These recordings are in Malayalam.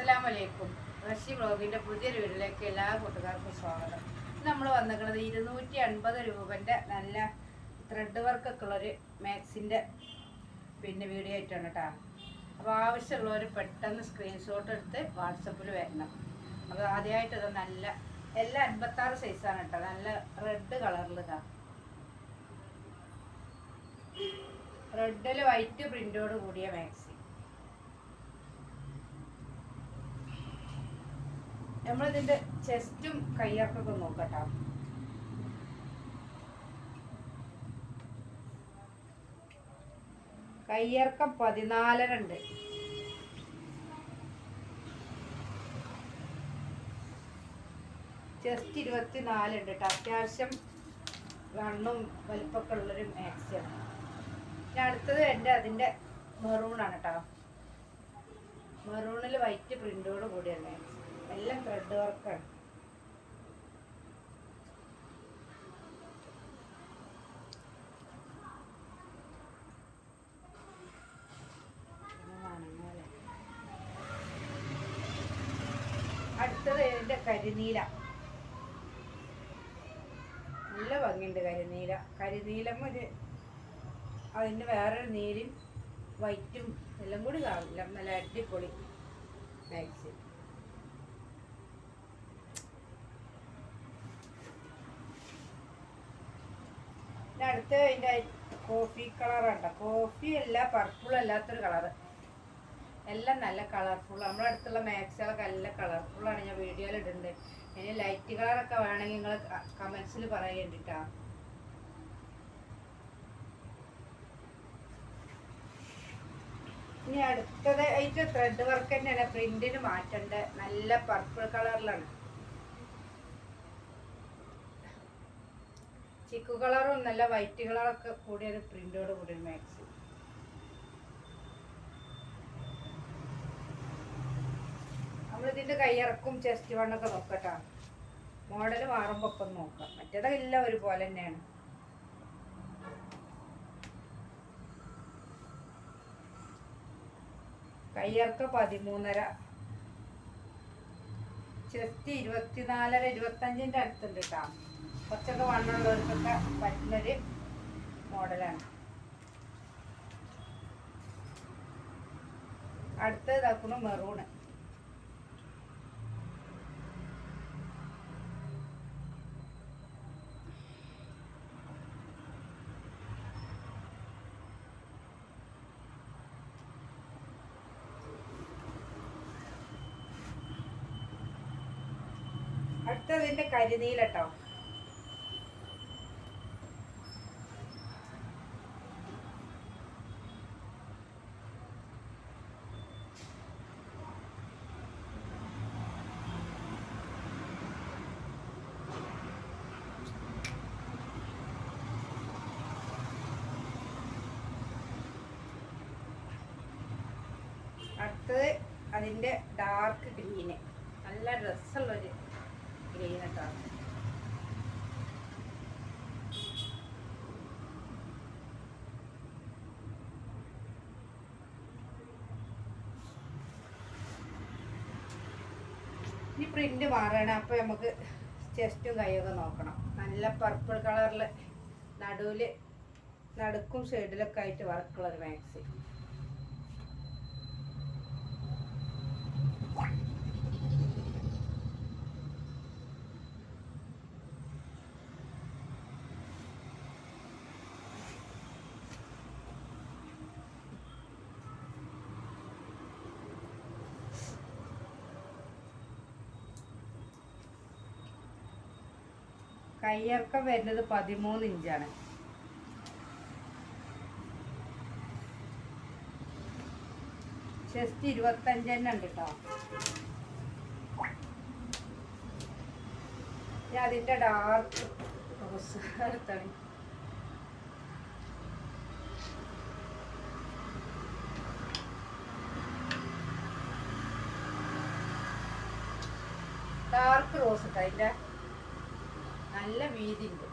അസ്സലാമു വലൈക്കും റഷി ബ്ലോഗിന്റെ പുതിയൊരു വീട്ടിലേക്ക് എല്ലാ കൂട്ടുകാർക്കും സ്വാഗതം. നമ്മൾ വന്നിരിക്കുന്നത് ഇരുന്നൂറ്റി അൻപത് രൂപന്റെ നല്ല ത്രെഡ് വർക്കൊക്കെ ഉള്ളൊരു മാക്സിന്റെ പിന്നെ വീഡിയോ ആയിട്ടാണ് കേട്ടോ അപ്പോൾ ആവശ്യമുള്ളവർ പെട്ടെന്ന് സ്ക്രീൻഷോട്ട് എടുത്ത് വാട്സപ്പിൽ വരണം. അപ്പോൾ ആദ്യമായിട്ട് ഇത് നല്ല എല്ലാ അൻപത്താറ് സൈസാണ് കേട്ടോ നല്ല റെഡ് കളറിൽ ഇതാ. റെഡിൽ വൈറ്റ് പ്രിന്റോട് കൂടിയ മാക്സി നമ്മളിതിന്റെ ചെസ്റ്റും കയ്യൊക്കെ നോക്കട്ടോ. കയ്യിറക്കം പതിനാലര ഉണ്ട് ചെസ്റ്റ് ഇരുപത്തിനാലുണ്ട് കേട്ടോ അത്യാവശ്യം റണ്ണും വലിപ്പമൊക്കെ ഉള്ളൊരു മാക്സിയാണ് പിന്നെ അടുത്തത് എന്റെ അതിന്റെ മെറൂണാണ് കേട്ടോ മെറൂണിൽ വൈറ്റ് പ്രിന്റോട് കൂടിയുള്ള മാക്സി. എല്ലാം ത്രെഡ് വർക്കാണ് ഇതിന്റെ കരിനീല. നല്ല ഭംഗിയുണ്ട് കരിനീല. കരിനീലം ഒരു അതിന് വേറൊരു നീലും വൈറ്റും എല്ലാം കൂടി കാണില്ല നല്ല അടിപൊളി. മാക്സി അടുത്ത അതിന്റെ കോഫി കളറുണ്ട് കോഫി അല്ല പർപ്പിൾ അല്ലാത്തൊരു കളറ് എല്ലാം നല്ല കളർഫുൾ നമ്മുടെ അടുത്തുള്ള മാക്സുകളൊക്കെ നല്ല കളർഫുള്ളാണ് ഞാൻ വീഡിയോയിൽ ഇടുന്നത് ഇനി ലൈറ്റ് കളറൊക്കെ വേണമെങ്കിൽ നിങ്ങൾ കമൻസിൽ കേട്ടോ. ഇനി അടുത്തത് അതിന്റെ ത്രെഡ് വർക്ക് തന്നെയാണ്. പ്രിന്റിന് മാറ്റേണ്ടത്. നല്ല പർപ്പിൾ കളറിലാണ് ചിക്കു കളറും നല്ല വൈറ്റ് കളറൊക്കെ കൂടിയ ഒരു പ്രിന്റോട് കൂടിയ മാക്സി. നമ്മളിതിന്റെ കയ്യിറക്കും ചെസ്റ്റ് വണ്ണൊക്കെ നോക്കട്ടാ. മോഡൽ മാറുമ്പോ ഒക്കെ നോക്കാം. മറ്റേതെല്ലാം ഒരുപോലെ തന്നെയാണ്. കയ്യിറക്ക പതിമൂന്നര. ചെസ്റ്റ് ഇരുപത്തിനാലര ഇരുപത്തഞ്ചിന്റെ അടുത്തുണ്ട് കേട്ടോ കുറച്ചൊക്കെ വണ്ണുള്ളവർക്കൊക്കെ പറ്റുന്നൊരു മോഡലാണ്. അടുത്ത് ഇതാക്കുന്നു മെറൂണ്. അടുത്തതിന്റെ കരിനീലട്ടോ. അടുത്തത് അതിന്റെ ഡാർക്ക് ഗ്രീന് നല്ല ഡ്രസ്സുള്ളൊരു ഗ്രീൻ കേട്ടോ. ഈ പ്രിന്റ് മാറണം. അപ്പൊ നമുക്ക് ചെസ്റ്റും കൈയൊക്കെ നോക്കണം. നല്ല പർപ്പിൾ കളറിൽ നടുവിൽ നടുക്കും സൈഡിലൊക്കെ ആയിട്ട് വർക്കുള്ള ഒരു മാക്സി കയ്യിറക്കം വരുന്നത് പതിമൂന്ന് ഇഞ്ചാണ്. ചെസ്റ്റ് ഇരുപത്തഞ്ച് തന്നെ ഉണ്ട് കേട്ടോ ഞാൻ അതിന്റെ ഡാർക്ക് റോസ് എടുത്താണ് ഡാർക്ക് റോസ് കേട്ടോ നല്ല വീതിയുണ്ട്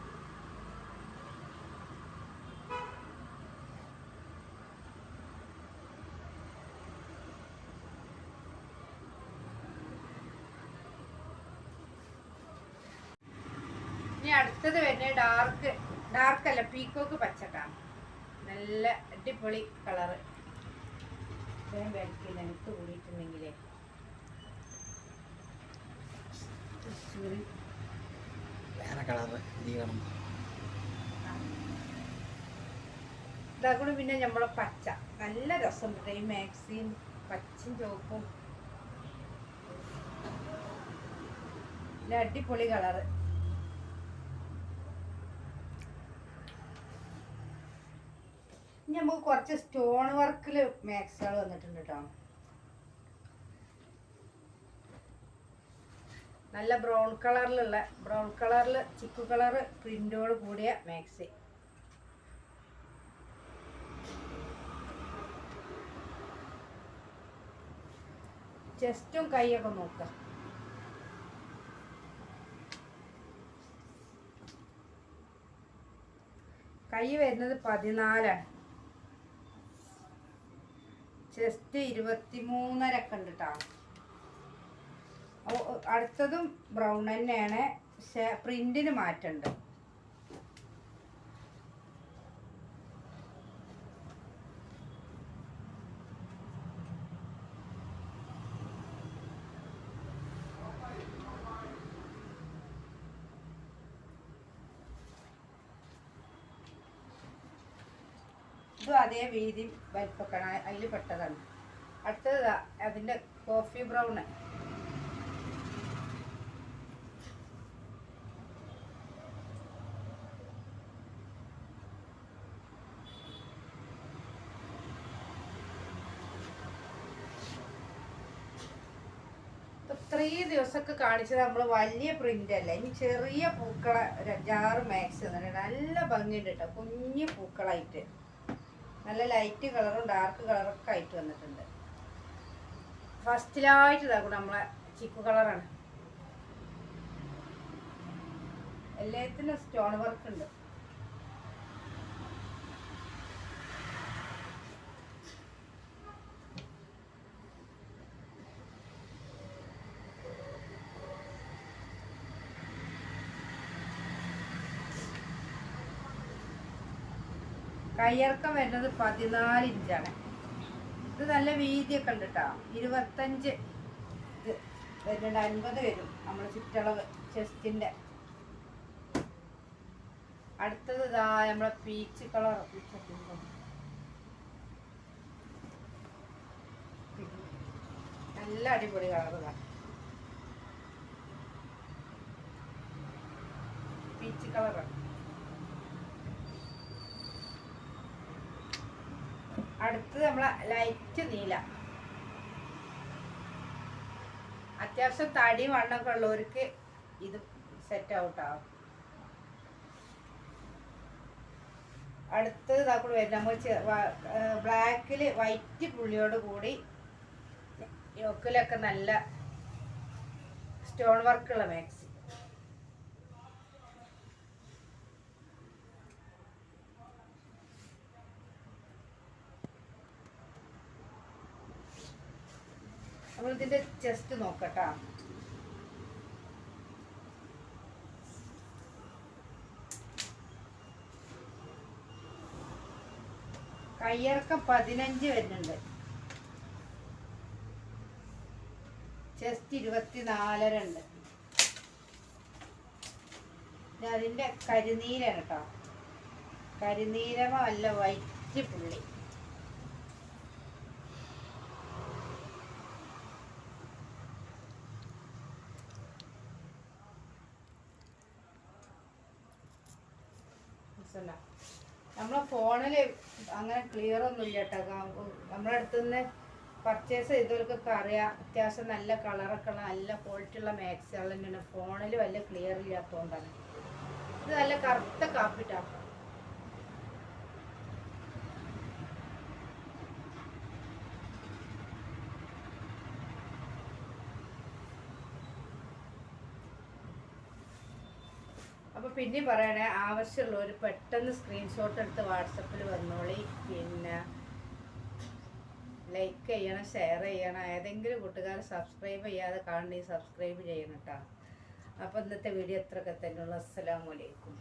ഇനി അടുത്തത് വരുന്ന ഡാർക്ക് ഡാർക്ക് അല്ല പീക്കോക്ക് പച്ചക്കാണ്. നല്ല അടിപൊളി കളറ് ഇത്രയും പേർക്ക് നിലത്ത് കൂടിയിട്ടുണ്ടെങ്കിലേ. വേറെ കളറ് ഇത് കാണും ഇതാകൂടെ പിന്നെ നമ്മളെ പച്ച. നല്ല രസം കിട്ടും. ഈ മാക്സിയും പച്ചയും ചുവപ്പും. അടിപൊളി കളറ്. ഇനി നമുക്ക് കുറച്ച് സ്റ്റോൺ വർക്കിൽ മാക്സുകൾ വന്നിട്ടുണ്ട് കേട്ടോ. നല്ല ബ്രൗൺ കളറിലുള്ള ബ്രൗൺ കളറിൽ ചിക്കു കളർ പ്രിന്റോട് കൂടിയ മാക്സി. ചെസ്റ്റും കൈയൊക്കെ നോക്കാം. കൈ വരുന്നത് പതിനാലാണ്. ചെസ്റ്റ് ഇരുപത്തിമൂന്നരൊക്കെ ഉണ്ട് കേട്ടോ അടുത്തതും ബ്രൗൺ തന്നെയാണ്. പക്ഷെ പ്രിന്റിന് മാറ്റമുണ്ട്. അതേ വീതി വലിപ്പൊക്കെ അതിൽ പെട്ടതാണ്. അടുത്തത് അതിന്റെ കോഫി ബ്രൗൺ ഇത്രയും ദിവസമൊക്കെ കാണിച്ചത് നമ്മൾ വലിയ പ്രിന്റ് അല്ല? ഇനി ചെറിയ പൂക്കളെ ഒരു അഞ്ചാറ് മാക്സ് നല്ല ഭംഗിയുണ്ട് കേട്ടോ കുഞ്ഞു പൂക്കളായിട്ട്. നല്ല ലൈറ്റ് കളറും ഡാർക്ക് കളറൊക്കെ ആയിട്ട് വന്നിട്ടുണ്ട്. ഫസ്റ്റിലായിട്ട് ഇതാക്കും നമ്മളെ ചിക്കു കളറാണ് എല്ലാത്തിനും സ്റ്റോൺ വർക്ക് ഉണ്ട്. കയ്യിറക്കം വരുന്നത് പതിനാല് ഇഞ്ചാണ്. ഇത് നല്ല വീതിയൊക്കെ ഉണ്ട് കേട്ടോ ഇരുപത്തഞ്ച് ഇത് വരുന്നുണ്ട് അൻപത് വരും നമ്മൾ ചുറ്റളവ് ചെസ്റ്റിന്റെ. അടുത്തത് ഇതാ നമ്മളെ പീച്ച് കളർ നല്ല അടിപൊളി ഇതാ. പീച്ച് കളറാണ് അടുത്തത് നമ്മളെ ലൈറ്റ് നീല. അത്യാവശ്യം തടി വണ്ണൊക്കെ ഉള്ളവർക്ക് ഇത് സെറ്റ് ഔട്ടാവും അടുത്തത് ഇതാക്കൂടെ വരും. നമ്മൾ ബ്ലാക്കിൽ വൈറ്റ് പുള്ളിയോട് കൂടി യോക്കിലൊക്കെ നല്ല സ്റ്റോൺ വർക്കുള്ള മാക്സി നമ്മളിതിന്റെ ചെസ്റ്റ് നോക്കട്ടാ. കയ്യിറക്കം പതിനഞ്ച് വരുന്നുണ്ട്. ചെസ്റ്റ് ഇരുപത്തിനാലര ഉണ്ട്. ഇത് അതിന്റെ കരിനീരാണ് കേട്ടോ. കരിനീരമോ അല്ല വൈറ്റ് പുള്ളി. നമ്മളെ ഫോണിൽ അങ്ങനെ ക്ലിയർ ഒന്നും ഇല്ല കേട്ടോ നമ്മുടെ അടുത്തുനിന്ന് പർച്ചേസ് ചെയ്തവർക്കൊക്കെ അറിയാം. അത്യാവശ്യം നല്ല കളറൊക്കെ ഉള്ള നല്ല ക്വാളിറ്റി ഉള്ള മാക്സുകൾ തന്നെയാണ്. ഫോണിൽ വല്ല ക്ലിയർ ഇല്ലാത്തതുകൊണ്ടാണ് ഇത് നല്ല കറുത്ത കാപ്പിട്ടാ അപ്പോൾ പിന്നെ പറയണേ ആവശ്യമുള്ളവർ പെട്ടെന്ന് സ്ക്രീൻഷോട്ട് എടുത്ത് വാട്സപ്പിൽ വന്നോളി. പിന്നെ ലൈക്ക് ചെയ്യണം ഷെയർ ചെയ്യണം. ഏതെങ്കിലും കൂട്ടുകാർ സബ്സ്ക്രൈബ് ചെയ്യാതെ കാണണമെങ്കിൽ സബ്സ്ക്രൈബ് ചെയ്യണം കേട്ടോ അപ്പോൾ ഇന്നത്തെ വീഡിയോ എത്രയൊക്കെ അസ്സാം അസ്സലാമലൈക്കും